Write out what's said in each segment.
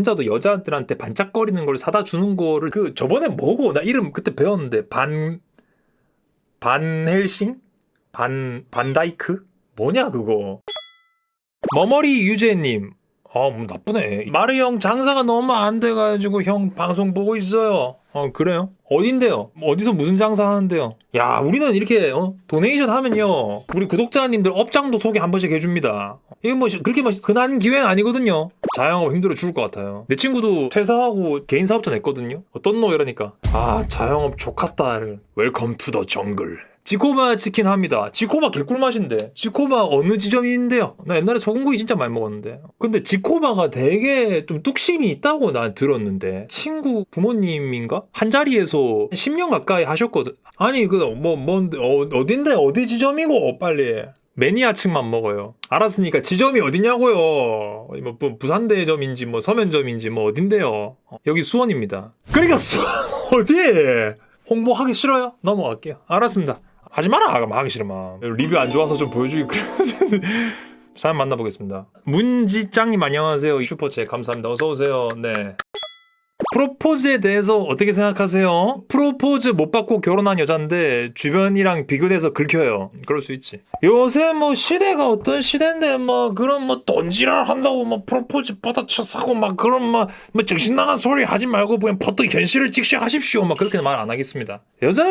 남자도 여자들한테 반짝거리는 걸 사다 주는 거를 그 저번에 뭐고? 나 이름 그때 배웠는데. 반 반헬싱 반 반다이크? 뭐냐 그거? 머머리 유재님 아, 뭐 나쁘네. 마리 형 장사가 너무 안 돼가지고 형 방송 보고 있어요. 어, 그래요? 어딘데요? 어디서 무슨 장사 하는데요? 야, 우리는 이렇게, 어, 도네이션 하면요. 우리 구독자님들 업장도 소개 한 번씩 해줍니다. 이거 뭐, 그렇게 뭐, 흔한 기회는 아니거든요. 자영업 힘들어 죽을 것 같아요. 내 친구도 퇴사하고 개인 사업자 냈거든요. 어떤 노 이러니까. 아, 자영업 좋겠다. 웰컴 투 더 정글. 지코바 치킨 합니다. 지코바 개꿀맛인데. 지코바 어느 지점인데요? 나 옛날에 소금구이 진짜 많이 먹었는데. 근데 지코바가 되게 좀 뚝심이 있다고 난 들었는데. 친구 부모님인가? 한 자리에서 10년 가까이 하셨거든. 아니, 그, 뭐, 뭐, 어, 어딘데? 어디 지점이고? 빨리. 매니아층만 먹어요. 알았으니까 지점이 어디냐고요? 어디 뭐, 뭐 부산대점인지 뭐 서면점인지 뭐 어딘데요? 어, 여기 수원입니다. 그러니까 수원 어디? 홍보하기 싫어요? 넘어갈게요. 알았습니다. 하지 마라. 그럼 하기 싫으면 리뷰 안 좋아서 좀 보여주기 그래. 사연 만나보겠습니다. 문지짱님 안녕하세요. 슈퍼챗 감사합니다. 어서 오세요. 네. 프로포즈에 대해서 어떻게 생각하세요? 프로포즈 못 받고 결혼한 여잔데 주변이랑 비교돼서 긁혀요. 그럴 수 있지. 요새 뭐 시대가 어떤 시대인데 뭐 그런 뭐 돈지랄 한다고 뭐 프로포즈 받아쳐 사고 막 그런 뭐, 뭐 정신 나간 소리 하지 말고 그냥 버뜩 현실을 직시하십시오. 막 그렇게 말 안 하겠습니다. 여자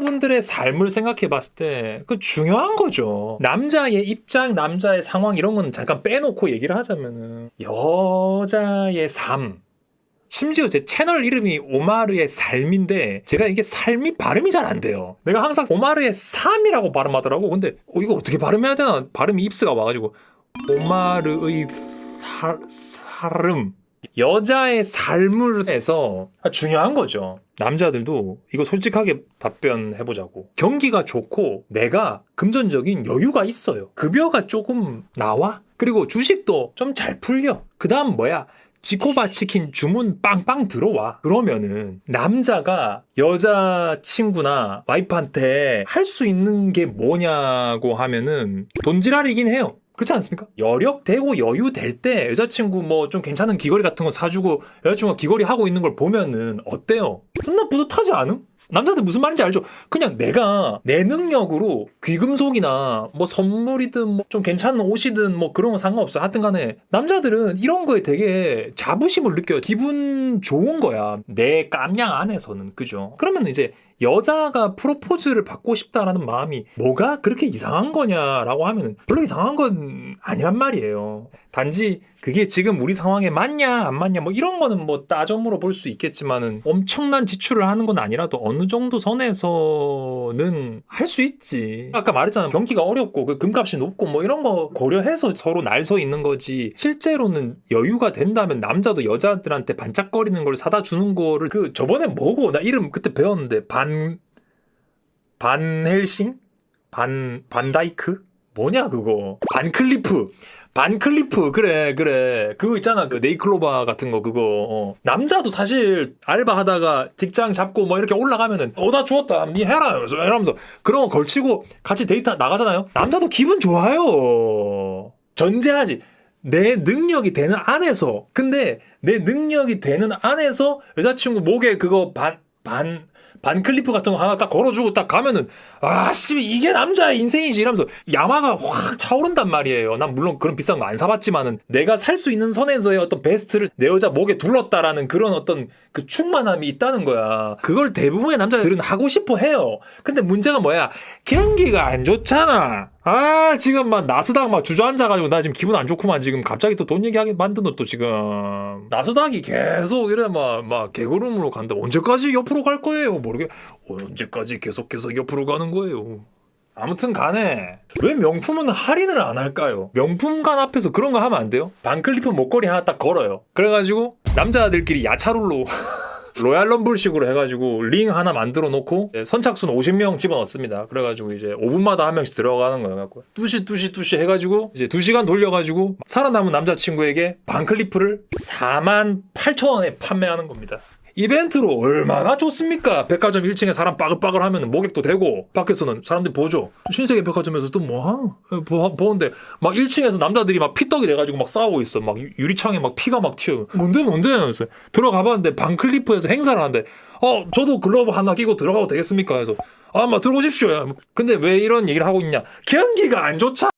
분들의 삶을 생각해 봤을 때 그 중요한 거죠. 남자의 입장, 남자의 상황 이런 건 잠깐 빼놓고 얘기를 하자면은 여자의 삶 심지어 제 채널 이름이 오마르의 삶인데 제가 이게 삶이 발음이 잘 안 돼요. 내가 항상 오마르의 삶이라고 발음하더라고. 근데 어, 이거 어떻게 발음해야 되나? 발음이 입스가 와가지고 오마르의 사, 삶 여자의 삶을 해서 중요한 거죠. 남자들도 이거 솔직하게 답변해보자고. 경기가 좋고 내가 금전적인 여유가 있어요. 급여가 조금 나와. 그리고 주식도 좀 잘 풀려. 그 다음 뭐야? 지코바 치킨 주문 빵빵 들어와. 그러면은 남자가 여자 친구나 와이프한테 할 수 있는 게 뭐냐고 하면은 돈지랄이긴 해요. 그렇지 않습니까? 여력 되고 여유 될 때 여자친구 뭐 좀 괜찮은 귀걸이 같은 거 사주고 여자친구가 귀걸이 하고 있는 걸 보면은 어때요? 존나 뿌듯하지 않음? 남자들 무슨 말인지 알죠? 그냥 내가 내 능력으로 귀금속이나 뭐 선물이든 뭐 좀 괜찮은 옷이든 뭐 그런 거 상관없어. 하여튼 간에 남자들은 이런 거에 되게 자부심을 느껴요. 기분 좋은 거야. 내 깜냥 안에서는. 그죠? 그러면 이제 여자가 프로포즈를 받고 싶다라는 마음이 뭐가 그렇게 이상한 거냐라고 하면 별로 이상한 건 아니란 말이에요. 단지 그게 지금 우리 상황에 맞냐 안 맞냐 뭐 이런 거는 뭐 따져 물어볼 수 있겠지만은 엄청난 지출을 하는 건 아니라도 어느 정도 선에서는 할 수 있지. 아까 말했잖아 경기가 어렵고 그 금값이 높고 뭐 이런 거 고려해서 서로 날 서 있는 거지. 실제로는 여유가 된다면 남자도 여자들한테 반짝거리는 걸 사다 주는 거를 그 저번에 뭐고 나 이름 그때 배웠는데 반 반 헬싱? 반 반다이크? 뭐냐 그거? 반클리프. 반클리프. 그래 그래. 그거 있잖아. 그 네이클로바 같은 거 그거. 어. 남자도 사실 알바 하다가 직장 잡고 뭐 이렇게 올라가면은 어다 주웠다. 니 해라. 이러면서 그런 거 걸치고 같이 데이트 나가잖아요. 남자도 기분 좋아요. 전제하지. 내 능력이 되는 안에서. 근데 내 능력이 되는 안에서 여자친구 목에 그거 반 반 반클리프 같은 거 하나 딱 걸어주고 딱 가면은 아씨 이게 남자의 인생이지 이러면서 야마가 확 차오른단 말이에요. 난 물론 그런 비싼 거 안 사봤지만은 내가 살 수 있는 선에서의 어떤 베스트를 내 여자 목에 둘렀다라는 그런 어떤 그 충만함이 있다는 거야. 그걸 대부분의 남자들은 하고 싶어 해요. 근데 문제가 뭐야? 경기가 안 좋잖아. 아 지금 막 나스닥 막 주저앉아가지고 나 지금 기분 안 좋구만 지금 갑자기 또 돈 얘기하게 만든 것도 지금 나스닥이 계속 이래 막 막 개구름으로 간다 언제까지 옆으로 갈 거예요 모르게 언제까지 계속 계속 옆으로 가는 거예요 아무튼 간에 왜 명품은 할인을 안 할까요? 명품관 앞에서 그런 거 하면 안 돼요? 반클리프 목걸이 하나 딱 걸어요 그래가지고 남자들끼리 야차롤로 로얄 럼블식으로 해가지고 링 하나 만들어 놓고 선착순 50명 집어넣습니다. 그래가지고 이제 5분마다 한 명씩 들어가는 거예요. 갖고 뚜시 뚜시 뚜시 해가지고 이제 2시간 돌려가지고 살아남은 남자친구에게 반클리프를 4만 8천 원에 판매하는 겁니다. 이벤트로 얼마나 좋습니까? 백화점 1층에 사람 빠글빠글 하면 모객도 되고 밖에서는 사람들이 보죠. 신세계 백화점에서 또 뭐 보, 보는데 막 1층에서 남자들이 막 피떡이 돼가지고 막 싸우고 있어. 막 유- 유리창에 막 피가 막 튀어. 뭔데 뭔데? 그래서 들어가 봤는데 반클리프에서 행사를 하는데 어 저도 글러브 하나 끼고 들어가도 되겠습니까? 그래서 아마 들어오십시오. 근데 왜 이런 얘기를 하고 있냐? 경기가 안 좋자.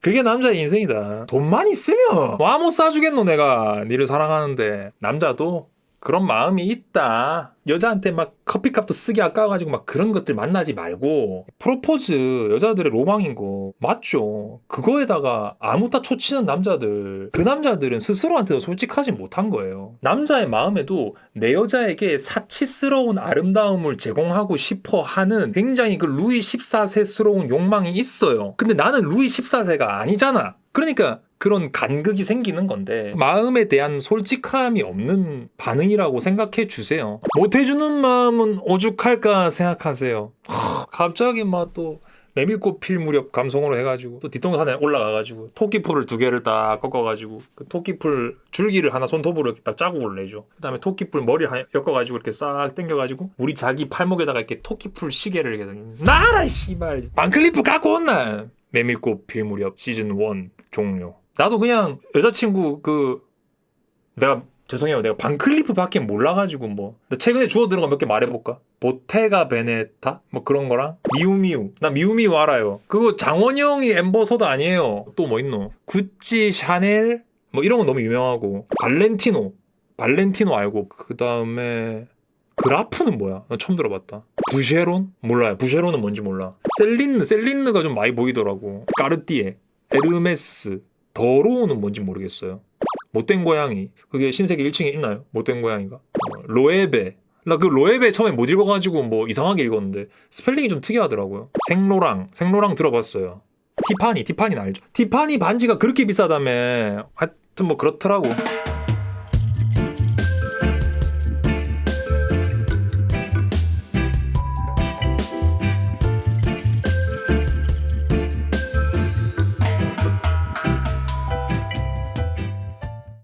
그게 남자의 인생이다. 돈만 있으면 와못 사주겠노 내가 니를 사랑하는데 남자도 그런 마음이 있다. 여자한테 막 커피값도 쓰기 아까워가지고 막 그런 것들 만나지 말고 프로포즈 여자들의 로망인 거 맞죠. 그거에다가 아무따 초치는 남자들 그 남자들은 스스로한테도 솔직하지 못한 거예요. 남자의 마음에도 내 여자에게 사치스러운 아름다움을 제공하고 싶어 하는 굉장히 그 루이 14세스러운 욕망이 있어요. 근데 나는 루이 14세가 아니잖아. 그러니까 그런 간극이 생기는 건데 마음에 대한 솔직함이 없는 반응이라고 생각해 주세요. 못 해주는 마음은 오죽할까 생각하세요. 하, 갑자기 막 또 메밀꽃 필 무렵 감성으로 해가지고 또 뒷동산에 올라가가지고 토끼풀을 두 개를 딱 꺾어가지고 그 토끼풀 줄기를 하나 손톱으로 이렇게 딱 자국을 내죠. 그다음에 토끼풀 머리를 엮어가지고 이렇게 싹 당겨가지고 우리 자기 팔목에다가 이렇게 토끼풀 시계를 이렇게 나라 씨발 반클리프 갖고 온나 메밀꽃 필 무렵 시즌 1 종료. 나도 그냥 여자친구 그 내가 죄송해요. 내가 반클리프 밖에 몰라가지고 뭐. 나 최근에 주워 거몇개 말해볼까? 보테가 베네타? 뭐 그런 거랑 미우미우. 나 미우미우 알아요. 그거 장원영이 엠버서더 아니에요. 또 뭐 있노? 구찌, 샤넬? 뭐 이런 거 너무 유명하고. 발렌티노. 발렌티노 알고. 그 다음에 그라프는 뭐야? 나 처음 들어봤다. 부쉐론? 몰라요. 부쉐론은 뭔지 몰라. 셀린느, 셀린느가 좀 많이 보이더라고. 까르띠에, 에르메스, 더로우는 뭔지 모르겠어요. 못된 고양이. 그게 신세계 1층에 있나요? 못된 고양이가. 어, 로에베. 나 그 로에베 처음에 못 읽어가지고 뭐 이상하게 읽었는데 스펠링이 좀 특이하더라고요. 생로랑. 생로랑 들어봤어요. 티파니. 티파니는 알죠? 티파니 반지가 그렇게 비싸다며. 하여튼 뭐 그렇더라고.